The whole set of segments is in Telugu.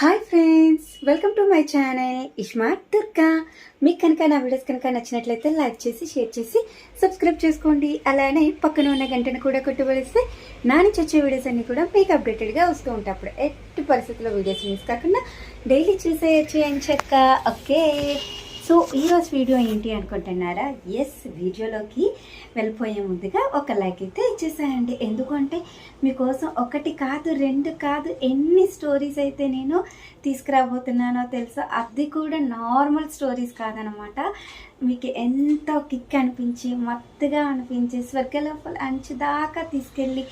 Hi friends welcome to my channel iSmart Durga మీకు కనుక నా వీడియోస్ కనుక నచ్చినట్లయితే లైక్ చేసి షేర్ చేసి సబ్స్క్రైబ్ చేసుకోండి. అలానే పక్కన ఉన్న గంటను కూడా కొట్టుబడిస్తే నా నుంచి వచ్చే వీడియోస్ అన్ని కూడా మీకు అప్డేటెడ్గా వస్తూ ఉంటాయి. అప్పుడు ఎట్టి పరిస్థితుల్లో వీడియోస్ మిస్ కాకుండా డైలీ చూసేయచ్చు అని చెక్క. ఓకే సో ఈరోజు వీడియో ఏంటి అనుకుంటున్నారా? ఎస్ వీడియోలోకి వెళ్ళిపోయే ముందుగా ఒక లైక్ అయితే ఇచ్చేసాయండి. ఎందుకంటే మీకోసం ఒకటి కాదు రెండు కాదు ఎన్ని స్టోరీస్ అయితే నేను తీసుకురాబోతున్నానో తెలుసా? అది కూడా నార్మల్ స్టోరీస్ కాదనమాట. మీకు ఎంత కిక్ అనిపించి మత్తుగా అనిపించి స్వర్గలోపల అంచు దాకా తీసుకెళ్ళి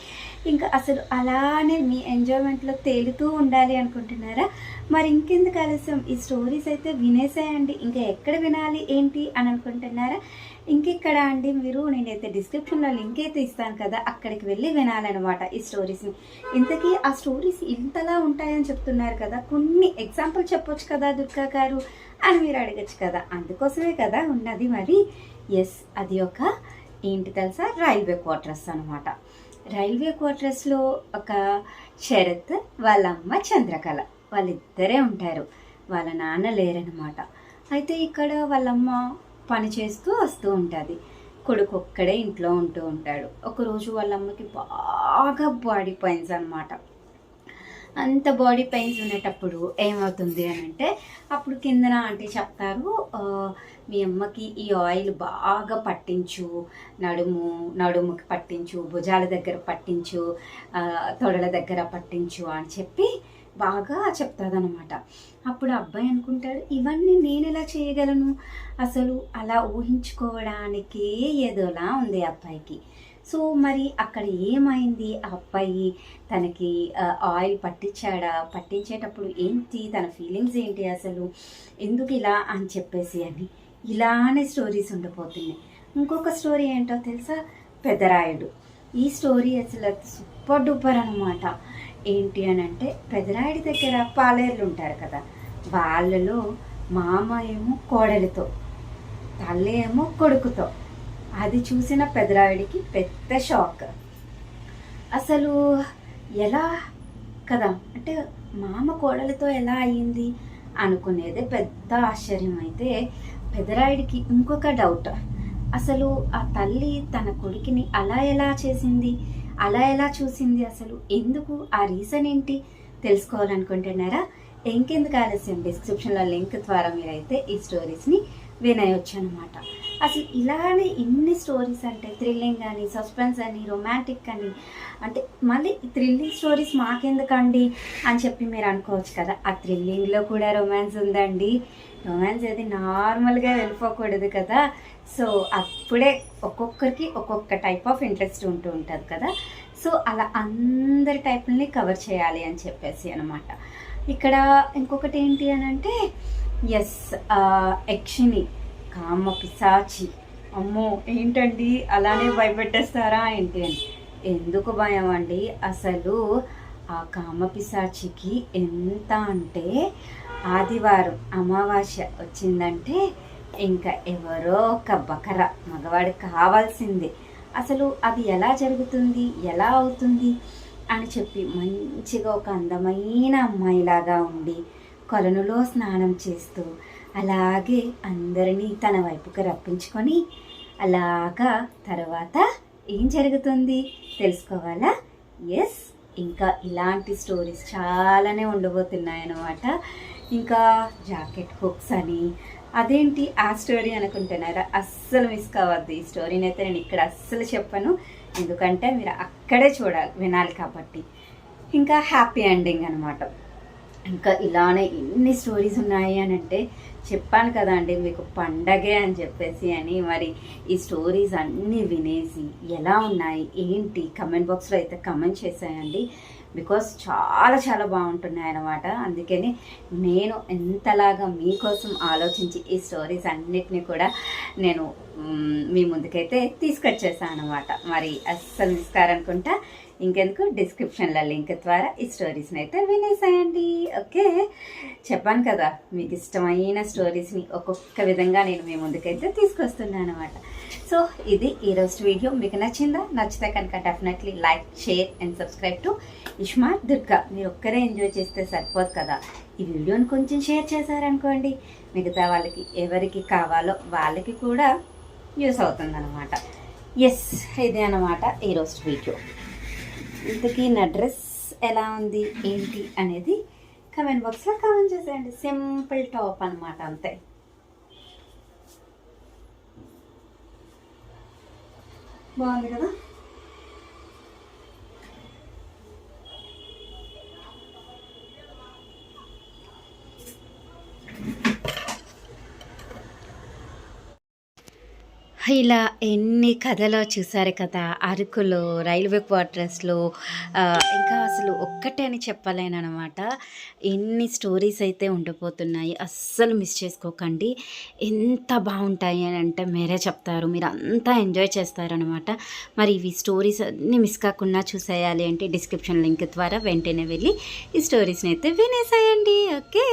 ఇంకా అసలు అలానే మీ ఎంజాయ్మెంట్లో తేలుతూ ఉండాలి అనుకుంటున్నారా? మరి ఇంకెందుకు ఆలస్యం? ఈ స్టోరీస్ అయితే వినేసేయండి. ఇంకా ఎక్కడ వినాలి ఏంటి అని అనుకుంటున్నారా? ఇంకెక్కడ అండి మీరు నేనైతే డిస్క్రిప్షన్లో లింక్ అయితే ఇస్తాను కదా అక్కడికి వెళ్ళి వినాలన్నమాట ఈ స్టోరీస్ని ఇంతకీ ఆ స్టోరీస్ ఇంతలా ఉంటాయని చెప్తున్నారు కదా కొన్ని ఎగ్జాంపుల్ చెప్పొచ్చు కదా దుర్గా గారు అని మీరు అడగచ్చు కదా. అందుకోసమే కదా ఉన్నది మరి. ఎస్ అది ఒక ఏంటి తెలుసా? రైల్వే క్వార్టర్స్ అనమాట రైల్వే క్వార్టర్స్లో ఒక శరత్ వాళ్ళ అమ్మ చంద్రకళ వాళ్ళిద్దరే ఉంటారు. వాళ్ళ నాన్న లేరనమాట అయితే ఇక్కడ వాళ్ళమ్మ పని చేస్తూ వస్తూ ఉంటుంది. కొడుకు ఒక్కడే ఇంట్లో ఉంటూ ఉంటాడు. ఒకరోజు వాళ్ళ అమ్మకి బాగా బాడీ పెయిన్స్ అనమాట అంత బాడీ పెయిన్స్ ఉండేటప్పుడు ఏమవుతుంది అని అంటే అప్పుడు కిందన ఆంటీ చెప్తారు మీ అమ్మకి ఈ ఆయిల్ బాగా పట్టించు నడుము నడుముకి పట్టించు భుజాల దగ్గర పట్టించు తొడల దగ్గర పట్టించు అని చెప్పి బాగా చెప్తాదనమాట అప్పుడు అబ్బాయి అనుకుంటాడు ఇవన్నీ నేను ఎలా చేయగలను? అసలు అలా ఊహించుకోవడానికే ఏదోలా ఉంది అబ్బాయికి. సో మరి అక్కడ ఏమైంది? ఆ అబ్బాయి తనకి ఆయిల్ పట్టించాడా? పట్టించేటప్పుడు ఏంటి? తన ఫీలింగ్స్ ఏంటి అసలు? ఎందుకు ఇలా అని చెప్పేసి అని ఇలానే స్టోరీస్ ఉండిపోతున్నాయి. ఇంకొక స్టోరీ ఏంటో తెలుసా? పెదరాయుడు. ఈ స్టోరీ అసలు సూపర్ డూపర్ అనమాట. ఏంటి అని అంటే పెదరాయుడి దగ్గర పాలేర్లు ఉంటారు కదా వాళ్ళలో మామ ఏమో కోడలితో తల్లి ఏమో కొడుకుతో. అది చూసిన పెదరాయుడికి పెద్ద షాక్. అసలు ఎలా కదా అంటే మామ కోడలితో ఎలా అయ్యింది అనుకునేదే పెద్ద ఆశ్చర్యం అయితే పెదరాయుడికి ఇంకొక డౌట్. అసలు ఆ తల్లి తన కొడుకుని అలా ఎలా చేసింది? అలా ఎలా చూసింది అసలు? ఎందుకు? ఆ రీజన్ ఏంటి? తెలుసుకోవాలనుకుంటున్నారా? ఇంకెందుకు ఆలస్యం? డిస్క్రిప్షన్లో లింక్ ద్వారా మీరైతే ఈ స్టోరీస్ని వినయొచ్చు అనమాట అసలు ఇలానే ఎన్ని స్టోరీస్ అంటే థ్రిల్లింగ్ అని సస్పెన్స్ అని రొమాంటిక్ అని అంటే మళ్ళీ థ్రిల్లింగ్ స్టోరీస్ మాకెందుకండి అని చెప్పి మీరు అనుకోవచ్చు కదా. ఆ థ్రిల్లింగ్లో కూడా రొమాన్స్ ఉందండి. రొమాన్స్ అది నార్మల్గా వెళ్ళిపోకూడదు కదా. సో అప్పుడే ఒక్కొక్కరికి ఒక్కొక్క టైప్ ఆఫ్ ఇంట్రెస్ట్ ఉంటూ ఉంటుంది కదా. సో అలా అందరి టైపుల్ని కవర్ చేయాలి అని చెప్పేసి అనమాట ఇక్కడ ఇంకొకటి ఏంటి అని అంటే ఎస్ యక్షిని కామ పిశాచి. అమ్మో ఏంటండి? అలానే భయపెట్టేస్తారా ఏంటి అని. ఎందుకు భయం అండి? అసలు ఆ కామ పిశాచికి ఎంత అంటే ఆదివారం అమావాస్య వచ్చిందంటే ఇంకా ఎవరో ఒక బకర మగవాడు కావాల్సిందే. అసలు అది ఎలా జరుగుతుంది? ఎలా అవుతుంది? అని చెప్పి మంచిగా ఒక అందమైన అమ్మాయిలాగా ఉండి కొలనులో స్నానం చేస్తూ అలాగే అందరినీ తన వైపుకి రప్పించుకొని అలాగా తర్వాత ఏం జరుగుతుంది తెలుసుకోవాలా? ఎస్ ఇంకా ఇలాంటి స్టోరీస్ చాలానే ఉండబోతున్నాయి అన్నమాట ఇంకా జాకెట్ హుక్స్ అని అదేంటి ఆ స్టోరీ అనుకుంటున్నారా? అస్సలు మిస్ కావద్దు. ఈ స్టోరీని అయితే నేను ఇక్కడ అస్సలు చెప్పను. ఎందుకంటే మీరు అక్కడే చూడాలి వినాలి కాబట్టి. ఇంకా హ్యాపీ ఎండింగ్ అనమాట ఇంకా ఇలానే ఎన్ని స్టోరీస్ ఉన్నాయి అని అంటే చెప్పాను కదా అండి మీకు పండగే అని చెప్పేసి అని మరి ఈ స్టోరీస్ అన్నీ వినేసి ఎలా ఉన్నాయి ఏంటి కమెంట్ బాక్స్లో అయితే కమెంట్ చేశాయండి బికాస్ చాలా చాలా బాగుంటున్నాయి అన్నమాట. అందుకని నేను ఎంతలాగా మీకోసం ఆలోచించి ఈ స్టోరీస్ అన్నిటినీ కూడా నేను మీ ముందుకైతే తీసుకొచ్చేసాను అనమాట మరి అస్సలు ఇస్తారనుకుంటా ఇంకెందుకు? డిస్క్రిప్షన్లో లింక్ ద్వారా ఈ స్టోరీస్ని అయితే వినేసేయండి. ఓకే? చెప్పాను కదా మీకు ఇష్టమైన స్టోరీస్ని ఒక్కొక్క విధంగా నేను మీ ముందుకైతే తీసుకొస్తున్నాను అనమాట సో ఇది ఈరోజు వీడియో. మీకు నచ్చిందా? నచ్చితే కనుక definitely like share and subscribe to iSmart Durga. మీరు ఒక్కరే ఎంజాయ్ చేస్తే సరిపోదు కదా. ఈ వీడియోని కొంచెం షేర్ చేశారనుకోండి మిగతా వాళ్ళకి ఎవరికి కావాలో వాళ్ళకి కూడా యూస్ అవుతుందన్నమాట. ఎస్ ఇదే అనమాట ఈరోజు వీడియో. ఇంతకీ నా డ్రెస్ ఎలా ఉంది? ఏంటి? అనేది కమెంట్ బాక్స్లో కమెంట్ చేసేయండి. సింపుల్ టాప్ అనమాట అంతే. బాగుంది కదా? ఇలా ఎన్ని కథలో చూసారు కదా అరకులో రైల్వే క్వార్టర్స్లో ఇంకా అసలు ఒక్కటే అని చెప్పలేను అనమాట ఎన్ని స్టోరీస్ అయితే ఉండిపోతున్నాయి అస్సలు మిస్ చేసుకోకండి. ఎంత బాగుంటాయి అని అంటే మీరే చెప్తారు మీరు అంతా ఎంజాయ్ చేస్తారనమాట మరి ఇవి స్టోరీస్ అన్నీ మిస్ కాకుండా చూసేయాలి అంటే డిస్క్రిప్షన్ లింక్ ద్వారా వెంటనే వెళ్ళి ఈ స్టోరీస్ని అయితే వినేసేయండి ఓకే?